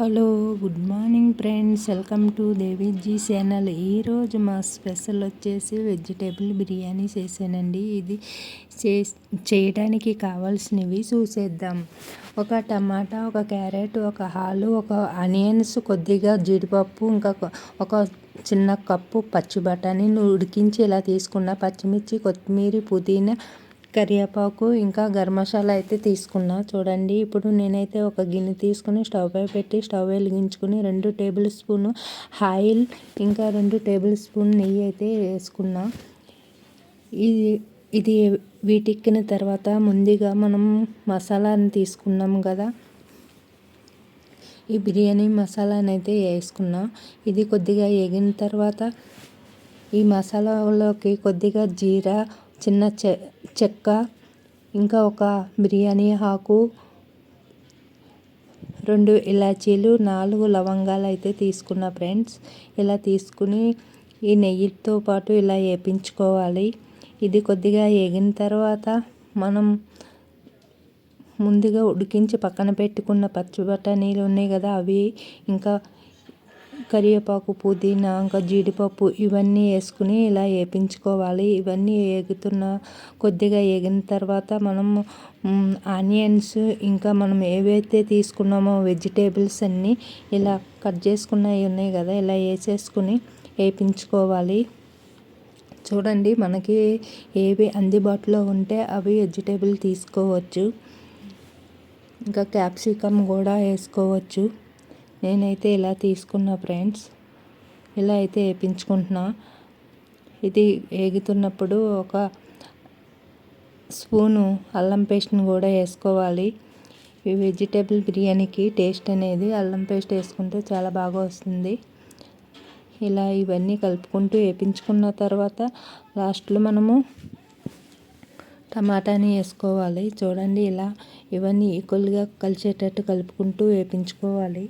Hello good morning friends. Welcome to Deviji channel. ఈరోజు మా special వచ్చేసి వెజిటేబుల్ బిర్యానీ చేసానండి ఇది చే చేయడానికి కావాల్సినవి చూసేద్దాం. ఒక టమాటా ఒక క్యారెట్ ఒక హాలు ఒక ఆనియన్స్ కొద్దిగా జీడిపప్పు ఇంకా ఒక చిన్న కప్పు పచ్చి బఠానీ ఉడికించి ఇలా తీసుకున్న పచ్చిమిర్చి కొత్తిమీర పుదీనా కరివేపాకు ఇంకా గరం మసాలా అయితే తీసుకున్నా. చూడండి ఇప్పుడు నేనైతే ఒక గిన్నె తీసుకుని స్టవ్ పై పెట్టి స్టవ్ వెలిగించుకుని రెండు టేబుల్ స్పూన్ ఆయిల్ ఇంకా రెండు టేబుల్ స్పూన్ నెయ్యి అయితే వేసుకున్నా. ఇది ఇది వీటెక్కిన తర్వాత ముందుగా మనం మసాలాని తీసుకున్నాం కదా. ఈ బిర్యానీ మసాలాని అయితే వేసుకున్నా. ఇది కొద్దిగా ఎగిన తర్వాత ఈ మసాలాలోకి కొద్దిగా జీరా చిన్న చె చెక్క ఇంకా ఒక బిర్యానీ ఆకు రెండు ఇలాచీలు నాలుగు లవంగాలు అయితే తీసుకున్న ఫ్రెండ్స్. ఇలా తీసుకుని ఈ నెయ్యితో పాటు ఇలా వేపించుకోవాలి. ఇది కొద్దిగా వేగిన తర్వాత మనం ముందుగా ఉడికించి పక్కన పెట్టుకున్న పచ్చి బఠానీలు ఉన్నాయి కదా అవి ఇంకా కరివేపాకు పుదీనా ఇంకా జీడిపప్పు ఇవన్నీ వేసుకుని ఇలా వేపించుకోవాలి. ఇవన్నీ వేగుతున్న కొద్దిగా వేగిన తర్వాత మనం ఆనియన్స్ ఇంకా మనం ఏవైతే తీసుకున్నామో వెజిటేబుల్స్ అన్నీ ఇలా కట్ చేసుకున్నవి ఉన్నాయి కదా ఇలా వేసేసుకుని వేపించుకోవాలి. చూడండి మనకి ఏవి అందుబాటులో ఉంటే అవి వెజిటేబుల్ తీసుకోవచ్చు. ఇంకా క్యాప్సికమ్ కూడా వేసుకోవచ్చు. నేనైతే ఇలా తీసుకున్నా ఫ్రెండ్స్. ఇలా అయితే వేయించుకుంటున్నా ఇది వేగుతున్నప్పుడు ఒక స్పూను అల్లం పేస్ట్ని కూడా వేసుకోవాలి. ఈ వెజిటేబుల్ బిర్యానీకి టేస్ట్ అనేది అల్లం పేస్ట్ వేసుకుంటే చాలా బాగా వస్తుంది. ఇలా ఇవన్నీ కలుపుకుంటూ వేపించుకున్న తర్వాత లాస్ట్లో మనము టమాటాని వేసుకోవాలి. చూడండి ఇలా ఇవన్నీ ఈక్వల్గా కలిసేటట్టు కలుపుకుంటూ వేపించుకోవాలి.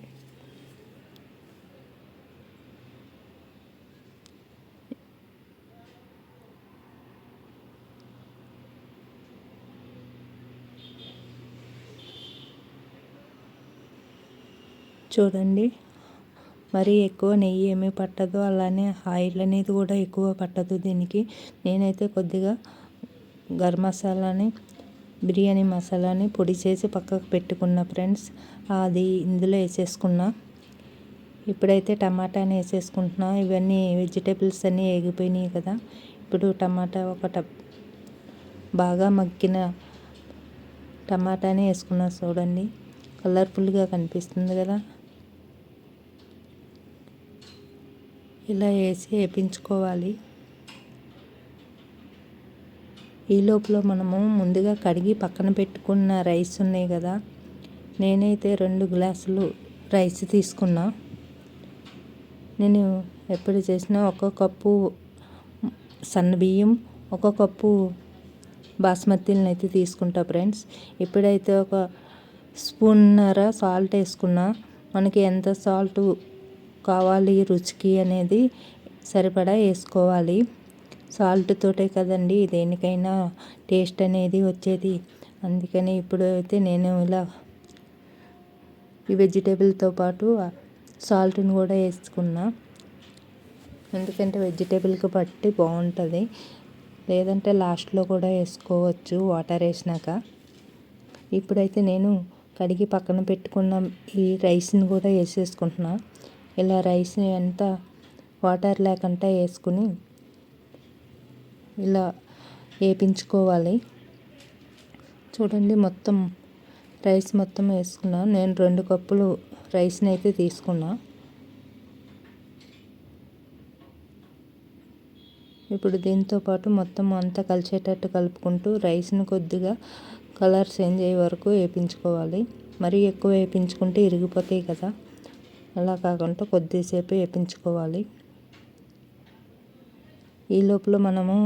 చూడండి. మరీ ఎక్కువ నెయ్యి ఏమీ పట్టదు. అలానే ఆయిల్ అనేది కూడా ఎక్కువ పట్టదు దీనికి. నేనైతే కొద్దిగా గరం మసాలాని బిర్యానీ మసాలాని పొడి చేసి పక్కకు పెట్టుకున్న ఫ్రెండ్స్. అది ఇందులో వేసేసుకున్నా. ఇప్పుడైతే టమాటాని వేసేసుకుంటున్నా. ఇవన్నీ వెజిటేబుల్స్ అన్నీ వేగిపోయినాయి కదా. ఇప్పుడు టమాటా ఒక బాగా మగ్గిన టమాటాని వేసుకున్నా చూడండి. కలర్ఫుల్గా కనిపిస్తుంది కదా. ఇలా వేసి వేపించుకోవాలి. ఈ లోపల మనము ముందుగా కడిగి పక్కన పెట్టుకున్న రైస్ ఉన్నాయి కదా నేనైతే రెండు గ్లాసులు రైస్ తీసుకున్నా. నేను ఎప్పుడు చేసినా ఒక కప్పు సన్న బియ్యం ఒక కప్పు బాస్మతిని అయితే తీసుకుంటా ఫ్రెండ్స్. ఇప్పుడైతే ఒక స్పూన్నర సాల్ట్ వేసుకున్నా. మనకి ఎంత సాల్ట్ కావాలి రుచికి అనేది సరిపడా వేసుకోవాలి. సాల్ట్ తోటే కదండి దేనికైనా టేస్ట్ అనేది వచ్చేది. అందుకని ఇప్పుడు అయితే నేను ఇలా ఈ వెజిటేబుల్తో పాటు సాల్ట్ని కూడా వేసుకున్నా. ఎందుకంటే వెజిటేబుల్కి బట్టి బాగుంటుంది. లేదంటే లాస్ట్లో కూడా వేసుకోవచ్చు వాటర్ వేసినాక. ఇప్పుడైతే నేను కడిగి పక్కన పెట్టుకున్న ఈ రైస్ని కూడా వేసేసుకుంటున్నా. ఇలా రైస్ని ఎంత వాటర్ లేకుండా వేసుకుని ఇలా వేపించుకోవాలి. చూడండి మొత్తం రైస్ మొత్తం వేసుకున్నా. నేను రెండు కప్పులు రైస్ని అయితే తీసుకున్నా. ఇప్పుడు దీంతో పాటు మొత్తం అంతా కలిసేటట్టు కలుపుకుంటూ రైస్ని కొద్దిగా కలర్ చేంజ్ అయ్యే వరకు వేపించుకోవాలి. మరీ ఎక్కువ వేపించుకుంటే ఇరిగిపోతాయి కదా. అలా కాకుండా కొద్దిసేపు వేపించుకోవాలి. ఈ లోపల మనము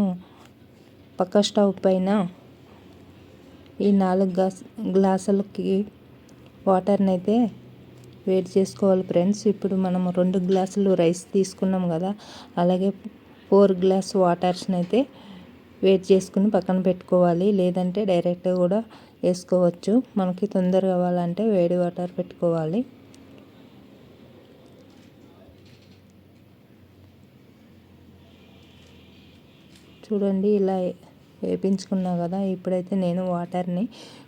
పక్క స్టవ్ పైన ఈ నాలుగు గ్లాస్ గ్లాసులకి వాటర్ని అయితే వేడి చేసుకోవాలి ఫ్రెండ్స్. ఇప్పుడు మనం రెండు గ్లాసులు రైస్ తీసుకున్నాం కదా అలాగే ఫోర్ గ్లాస్ వాటర్స్ని అయితే వేడి చేసుకుని పక్కన పెట్టుకోవాలి. లేదంటే డైరెక్ట్గా కూడా వేసుకోవచ్చు. మనకి తొందరగా కావాలంటే వేడి వాటర్ పెట్టుకోవాలి. చూడండి ఇలా వేపించుకున్నా కదా ఇప్పుడైతే నేను వాటర్ని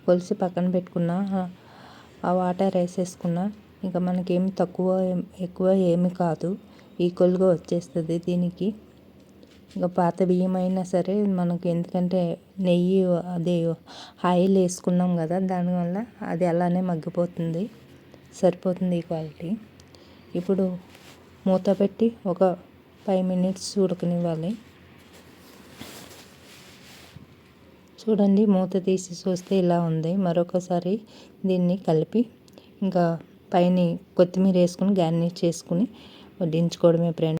కొలిసి పక్కన పెట్టుకున్నా. ఆ వాటర్ వేసేసుకున్నా. ఇంకా మనకేం తక్కువ ఎక్కువ ఏమి కాదు. ఈక్వల్గా వచ్చేస్తుంది దీనికి. ఇంకా పాత బియ్యం అయినా సరే మనకు ఎందుకంటే నెయ్యి అదే ఆయిల్ వేసుకున్నాం కదా దానివల్ల అది అలానే మగ్గిపోతుంది. సరిపోతుంది ఈ క్వాలిటీ. ఇప్పుడు మూత పెట్టి ఒక ఫైవ్ మినిట్స్ ఉడకనివ్వాలి. చూడండి మూత తీసి చూస్తే ఇలా ఉంది. మరొకసారి దీన్ని కలిపి ఇంకా పైన కొత్తిమీర వేసుకుని గార్నిష్ చేసుకుని వడ్డించుకోవడమే ఫ్రెండ్